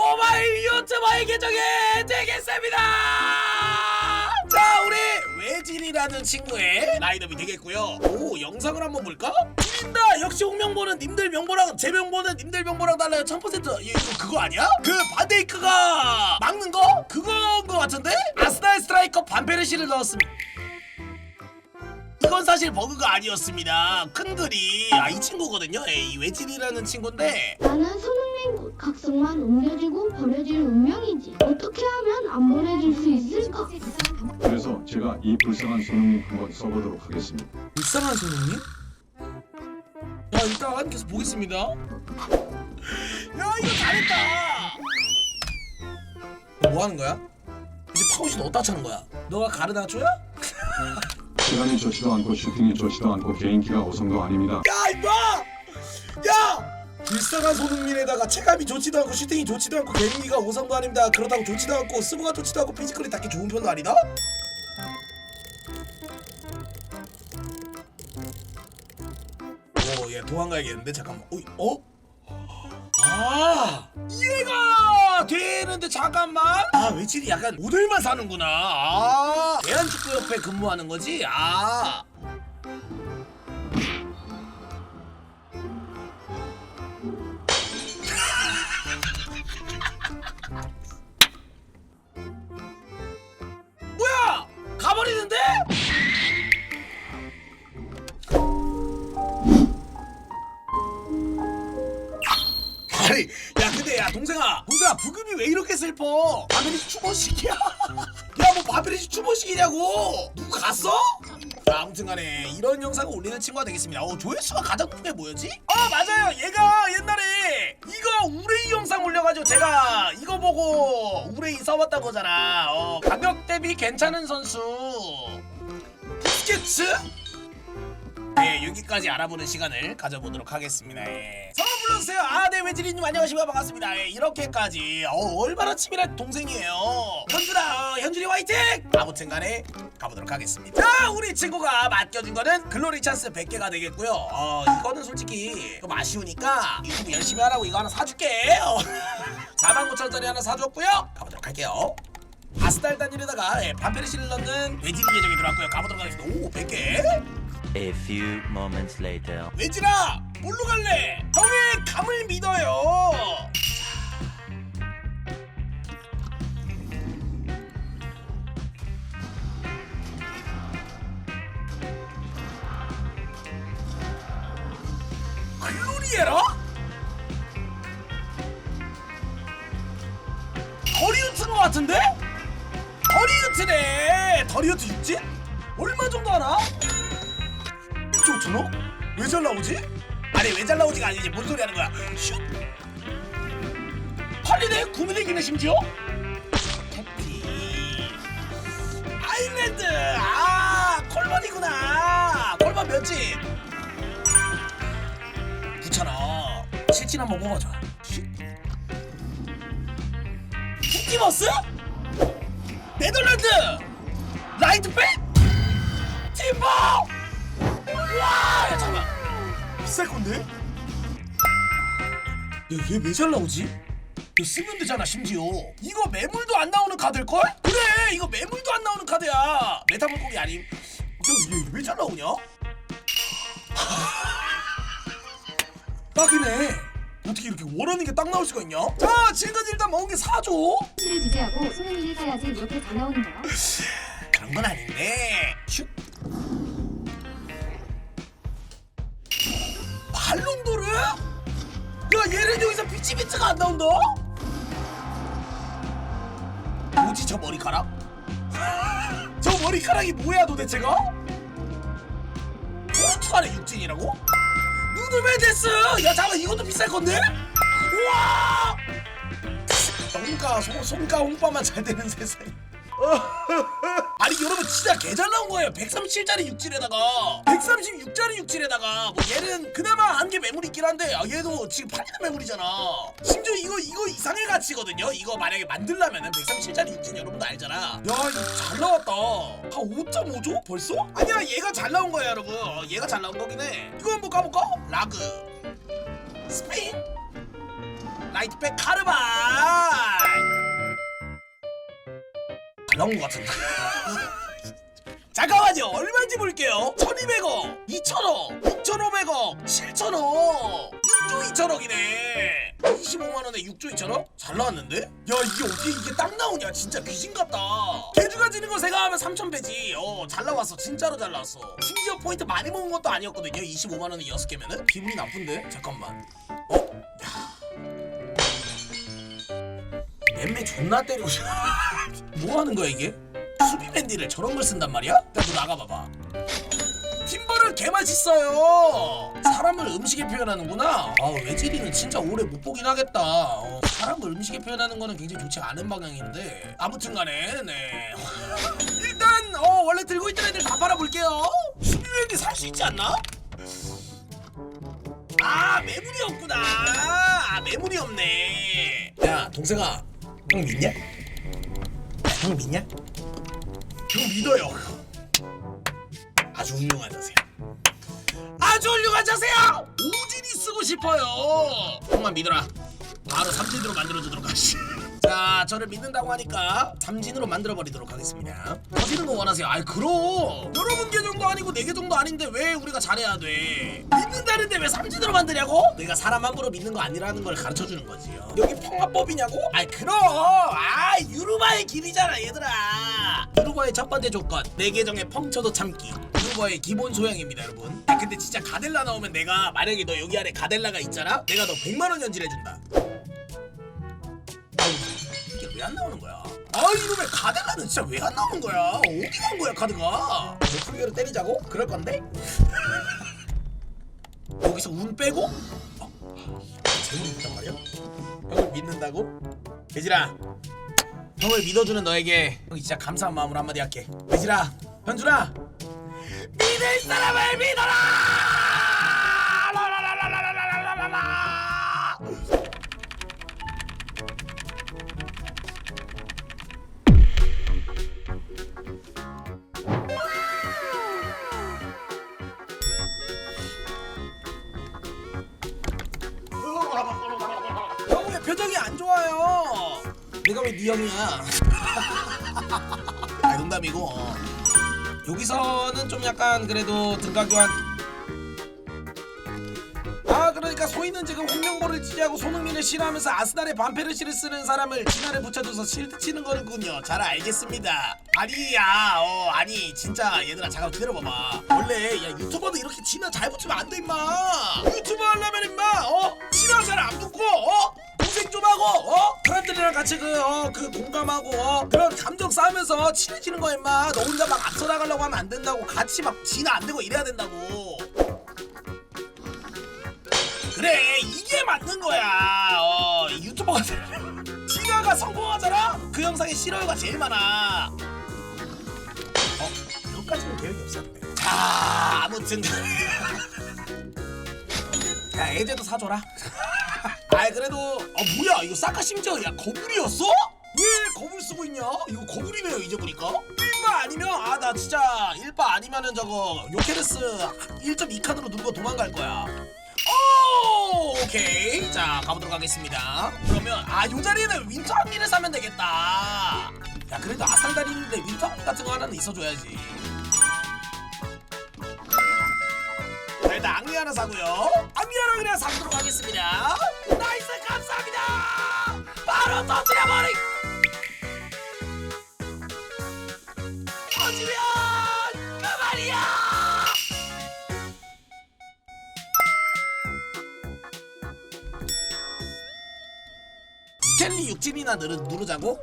모바일 유튜버의 계정이 되겠습니다. 자, 우리 외질이라는 친구의 라인업이 되겠고요. 오, 영상을 한번 볼까? 틀린다. 역시 홍명보는 님들 명보랑 제 명보는 님들 명보랑 달라요. 1000%. 이거 그거 아니야? 그 반데이크가 막는 거? 그거인 거 같은데? 아스날 스트라이커 반페르시를 넣었습니다. 이건 사실 버그가 아니었습니다. 큰 글이 아 이 친구거든요. 예, 이 외질이라는 친구인데 나는 손흥민 각성만 옮겨지고 버려질 운명이지. 어떻게 하면 안 보내줄 수 있을까? 그래서 제가 이 불쌍한 손흥민 한번 써보도록 하겠습니다. 불쌍한 손흥민? 야 일단 계속 보겠습니다. 야 이거 잘했다. 뭐 하는 거야? 이제 파우치 어디다 차는 거야? 너가 가르다 줘야? 시간이 좋지도 않고 슈팅이 좋지도 않고 개인기가 5성도 아닙니다. 야! 불쌍한 손흥민에다가 체감이 좋지도 않고 슈팅이 좋지도 않고 개인기가 5성도 아닙니다. 그렇다고 좋지도 않고 스브가 좋지도 않고 피지컬이 딱히 좋은 편도 아니다? 오, 얘 도망가야겠는데 잠깐만. 어? 어? 아, 이해가 되는데 잠깐만. 아, 외질이 약간 오늘만 사는구나. 아, 대한축구협회 근무하는 거지. 아. 슬퍼? 바베리시 추모식이야? 야 뭐 바베리시 추모식이냐고? 누구 갔어? 자, 아무튼간에 이런 영상을 올리는 친구가 되겠습니다. 어 조회수가 가장 큰 게 뭐였지? 어 맞아요, 얘가 옛날에 이거 우레이 영상 올려가지고 제가 이거 보고 우레이 써봤다고 하잖아. 어 가격 대비 괜찮은 선수. 스케츠? 네, 여기까지 알아보는 시간을 가져보도록 하겠습니다. 예. 불러주세요. 아, 네, 외지리님 안녕하십니까 반갑습니다. 예, 이렇게까지 어, 얼마나 치밀한 동생이에요. 어, 현준이 화이팅! 아무튼 간에 가보도록 하겠습니다. 자, 우리 친구가 맡겨준 거는 글로리 찬스 100개가 되겠고요. 어, 이거는 솔직히 좀 아쉬우니까 유튜브 열심히 하라고 이거 하나 사줄게. 어. 49,000원짜리 하나 사줬고요. 가보도록 할게요. 아스달 단일에다가 예, 반페르시를 넣는 외지리 계정이 들어왔고요. 가보도록 하겠습니다. 오, 100개. A few moments later. 외진아 뭘로 갈래? 형의 감을 믿어요 글로리에라? 더리우트인 것 같은데? 더리우트네 더리우트 육진? 얼마 정도 하나? 15,000원? 왜잘 나오지? 아니 왜 잘 나오지가 아니지? 뭔 소리 하는 거야? 슛 헐리네? 구미대기네 심지어? 해피 아일랜드! 아 콜먼이구나. 콜먼 몇집? 9,000원 7진 한번 뽑아줘. 슛 티티버스? 네덜란드! 라이트백? 팀버! 와. 비쌀 건데? 얘왜잘 나오지? 이거 쓰면 되잖아 심지어. 이거 매물도 안 나오는 카드일 걸? 그래, 이거 매물도 안 나오는 카드야. 메타 물고기 아님. 얘왜 잘 나오냐? 딱이네. 어떻게 이렇게 원하는 게 딱 나올 수가 있냐? 자, 지금까지 일단 먹은 게 사줘. 실을 지지하고 손흥민을 사야지 이렇게 잘 나오는 거야. 그런 건 아닌데. 슛. 10인치가 안 나온다? 뭐지 저 머리카락? 저 머리카락이 뭐야 도대체가? 포르투갈의 육진이라고? 누누메데스! 야 잠깐 이것도 비쌀 건데? 우와! 뭔가 손가 홍빠만 잘 되는 세상 아니 여러분 진짜 개 잘 나온 거예요. 137짜리 육질에다가. 136짜리 육질에다가. 뭐 얘는 그나마 한 개 매물 있긴 한데 아, 얘도 지금 팔리는 매물이잖아. 심지어 이거 이거 이상의 가치거든요. 이거 만약에 만들려면은 137짜리 육질 여러분도 알잖아. 야 이거 잘 나왔다. 한 5.5조? 벌써? 아니야 얘가 잘 나온 거야 여러분. 어, 얘가 잘 나온 거긴 해. 이거 한번 까볼까? 라그 스페인 라이트백 카르발 나온 것 같은데 잠깐만요 얼마인지 볼게요 1200억 2000억 6500억 7000억 6조 2천억이네 25만원에 6조 2천억? 잘 나왔는데? 야 이게 어떻게 이게 딱 나오냐 진짜 귀신 같다 개주가 지는 거 생각하면 3000배지 어잘 나왔어 진짜로 잘 나왔어 심지어 포인트 많이 먹은 것도 아니었거든요 25만원에 6개면은 기분이 나쁜데? 잠깐만 어? 야 맴매 존나 때리고 싶어 뭐 하는 거야 이게? 수비 밴디를 저런 걸 쓴단 말이야? 야너 나가봐봐. 팀버는 개맛있어요. 사람을 음식에 표현하는구나. 아 외질이는 진짜 오래 못 보긴 하겠다. 어, 사람을 음식에 표현하는 거는 굉장히 좋지 않은 방향인데. 아무튼 간에 네. 일단 어 원래 들고 있던 애들 다 팔아볼게요. 수비 밴디 살 수 있지 않나? 아 매물이 없구나. 아 매물이 없네. 야 동생아 형 믿냐? 형 믿냐? 형 믿어요. 아주 훌륭한 자세요. 아주 훌륭한 자세요! 오진이 쓰고 싶어요! 형만 믿어라. 바로 삼진으로 만들어주도록 하시 자 저를 믿는다고 하니까 삼진으로 만들어버리도록 하겠습니다. 터지는 거 원하세요? 아이 그럼! 여러분 계정도 아니고 내 계정도 아닌데 왜 우리가 잘해야 돼? 믿는다는데 왜 삼진으로 만드냐고? 너희가 사람 함부로 믿는 거 아니라는 걸 가르쳐주는 거지요. 여기 평화법이냐고? 아이 그럼! 아 유루바의 길이잖아 얘들아. 유루바의 첫 번째 조건 내 계정에 펑쳐도 참기. 유루바의 기본 소양입니다 여러분. 아, 근데 진짜 가델라 나오면 내가 만약에 너 여기 안에 가델라가 있잖아? 내가 너 100만원 연질해준다 왜 안 나오는 거야? 아 이놈의 가델라는 진짜 왜 안 나오는 거야? 어디 간 거야 카드가? 목풀기로 때리자고? 그럴 건데? 여기서 운 빼고? 어? 재물이 있단 말이야? 형을 믿는다고? 예지라 형을 믿어주는 너에게 형이 진짜 감사한 마음으로 한마디 할게 예지라 현주라 믿을 사람을 믿어라! 네 형이야? 아 농담이고. 어. 여기서는 좀 약간 그래도 등가 교환. 아 그러니까 소희는 지금 홍명보를 지지하고 손흥민을 싫어하면서 아스날의 반페르시를 쓰는 사람을 진화를 붙여줘서 실드 치는 거군요. 잘 알겠습니다. 아니야. 어 아니 진짜 얘들아 잠깐 기다려봐봐. 원래 야 유튜버도 이렇게 진화 잘 붙이면 안 돼 임마. 유튜버 하려면 임마 어? 진화 잘 안 붙고 어? 고생 좀 하고 어 사람들이랑 같이 그 어 그 공감하고 어 그런 감정 쌓으면서 친해지는 거야 임마. 너 혼자 막 앞서 나가려고 하면 안 된다고. 같이 막 진화 안 되고 이래야 된다고. 그래 이게 맞는 거야. 어 유튜버가 진화가 성공하잖아? 그 영상에 싫어요가 제일 많아. 어 이것까지는 계획이 없었네 자 아무튼. 야 애제도 사줘라 그래도 아 뭐야 이거 사카 심지어 야 거불이었어? 왜 거불 쓰고 있냐? 이거 거불이네요 이제 보니까. 1바 아니면 아 나 진짜 1바 아니면은 저거 요케르스 1.2칸으로 누르고 도망갈 거야. 오 오케이. 자 가보도록 하겠습니다. 그러면 아 요 자리에는 윈터 한미를 사면 되겠다. 야 그래도 아살다리 있는데 윈터 같은 거 하나는 있어줘야지. 자, 일단 악리 하나 사고요. 악리 하나 그냥 사도록 하겠습니다 바로 터뜨려버리 터지면 그만이야 스탠리 육진이나 누르, 누르자고?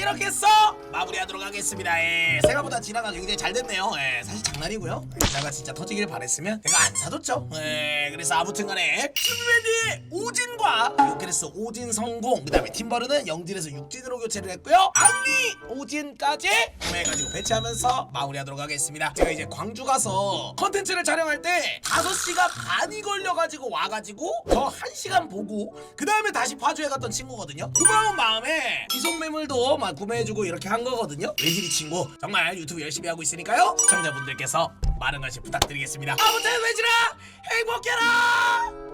이렇게 해서 마무리하도록 하겠습니다. 예, 생각보다 진화가 굉장히 잘 됐네요. 예, 사실 장난이고요. 진화가 진짜 터지길 바랬으면 내가 안 사줬죠. 예, 그래서 아무튼 간에 슈베디 오진과 요케레스 오진 성공 그 다음에 팀버르는 영진에서 육진으로 교체를 했고요. 안리 오진까지 구매해가지고 배치하면서 마무리하도록 하겠습니다. 제가 이제 광주 가서 컨텐츠를 촬영할 때 5시간 반이 걸려가지고 와가지고 저 1시간 보고 그 다음에 다시 파주에 갔던 친구거든요. 고마운 마음에 기속 매물도 막동 안 구매해주고 이렇게 한 거거든요. 외질이 친구 정말 유튜브 열심히 하고 있으니까요. 시청자분들께서 많은 관심 부탁드리겠습니다. 아무튼 외질아! 행복해라